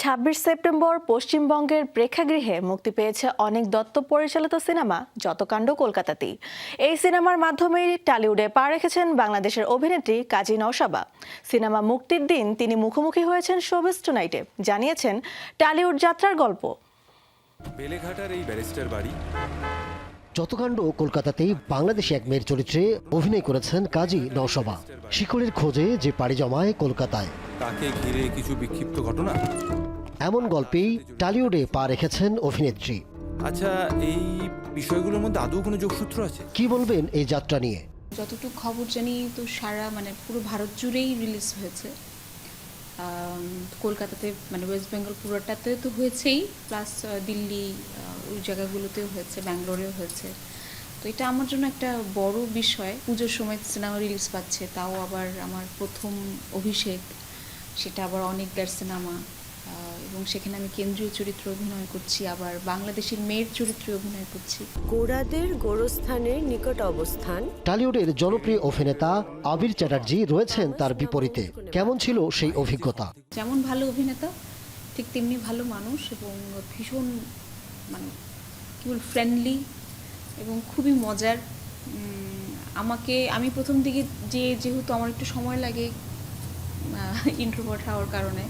ছাব্বিশ সেপ্টেম্বর পশ্চিমবঙ্গের প্রেক্ষাগৃহে মুক্তি পেয়েছে অনেক দত্ত পরিচালিত সিনেমা যতকাণ্ড কলকাতাতেই। এই সিনেমার মাধ্যমেই টলিউডে পা রেখেছেন বাংলাদেশের অভিনেত্রী কাজী নওশাবা। সিনেমা মুক্তির দিন তিনি মুখোমুখি হয়েছেন শোবিস টুনাইটে জানিয়েছেন টলিউড যাত্রার গল্প। বেলেঘাটার এই ব্যারিস্টার বাড়ি। যতকাণ্ড কলকাতাতেই বাংলাদেশি এক মেয়ের চরিত্রে অভিনয় করেছেন কাজী নওশবা। শিকড়ের খোঁজে যে পাড়ি জমায় কলকাতায়। তাকে ঘিরে কিছু বিক্ষিপ্ত ঘটনা? এমন গল্পেই টালিউডে পা রেখেছেন অভিনেত্রী। আচ্ছা এই বিষয়গুলোর মধ্যে আদৌ কোনো যোগসূত্র আছে? কি বলবেন এই যাত্রা নিয়ে? যতটুকু খবর জানি তো সারা মানে পুরো ভারত জুড়েই রিলিজ হয়েছে। কলকাতাতে মানে ওয়েস্ট বেঙ্গল পুরোটাতে তো হয়েছেই প্লাস দিল্লি ওই জায়গাগুলোতেও হয়েছে ব্যাঙ্গালোরেও হয়েছে। তো এটা আমার জন্য একটা বড় বিষয় পুজোর সময় সিনেমা রিলিজ পাচ্ছে তাও আবার আমার প্রথম অভিষেক সেটা আবার অনেকবার সিনেমা এবং সেখানে আমি কেন্দ্রীয় চরিত্রে অভিনয় করছি আবার বাংলাদেশের মেয়ের চরিত্রে অভিনয় করছি। গোড়াদের গোরস্থানের নিকট অবস্থান। টালিউডের জনপ্রিয় অভিনেতা আবির চ্যাটার্জি রয়েছেন তার বিপরীতে। কেমন ছিল সেই অভিজ্ঞতা? যেমন ভালো অভিনেতা ঠিক তেমনি ভালো মানুষ এবং ভীষণ মানে কী বল ফ্রেন্ডলি এবং খুবই মজার। আমাকে আমি প্রথম দিকে যে যেহেতু আমার একটু সময় লাগে ইন্ট্রোভার্ট হওয়ার কারণে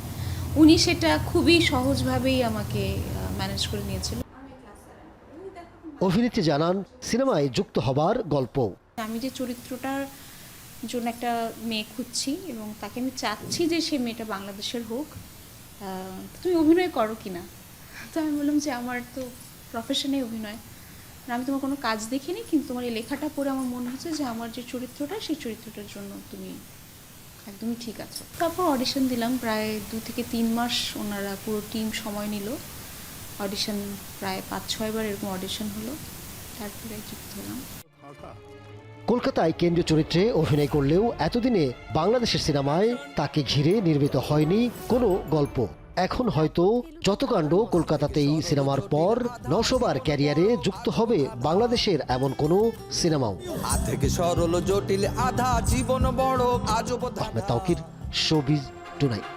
উনি সেটা খুবই সহজভাবেই আমাকে ম্যানেজ করে নিয়েছিল। অভিনেত্রী জানান সিনেমায় যুক্ত হবার গল্প আমি যে চরিত্রটার জন্য একটা মেয়ে খুঁজছি এবং তাকে আমি চাচ্ছি যে সে মেয়েটা বাংলাদেশের হোক তুমি অভিনয় করো কি না? তো আমি বললাম যে আমার তো প্রফেশনে অভিনয়। আমি তোমার কোনো কাজ দেখিনি কিন্তু তোমার এই লেখাটা পড়ে আমার মনে হচ্ছে যে আমার যে চরিত্রটা সেই চরিত্রটার জন্য তুমি একদমই ঠিক আছে। তারপর অডিশন দিলাম, প্রায় দু থেকে তিন মাস ওনারা পুরো টিম সময় নিল। অডিশন প্রায় পাঁচ ছয়বার এরকম অডিশন হলো। তারপরে যুক্ত হলাম। কলকাতায় কেন্দ্রীয় চরিত্রে অভিনয় করলেও এতদিনে বাংলাদেশের সিনেমায় তাকে ঘিরে নির্মিত হয়নি কোনো গল্প। এখন হয়তো যতকাণ্ড কলকাতাতেই সিনেমার পর নশোবার ক্যারিয়ারে যুক্ত হবে বাংলাদেশের এমন কোনো সিনেমাও। থেকে সরল জটিল আধা জীবন বড় আজ আহমেদ তাওকির শোবিজ টুনাইট।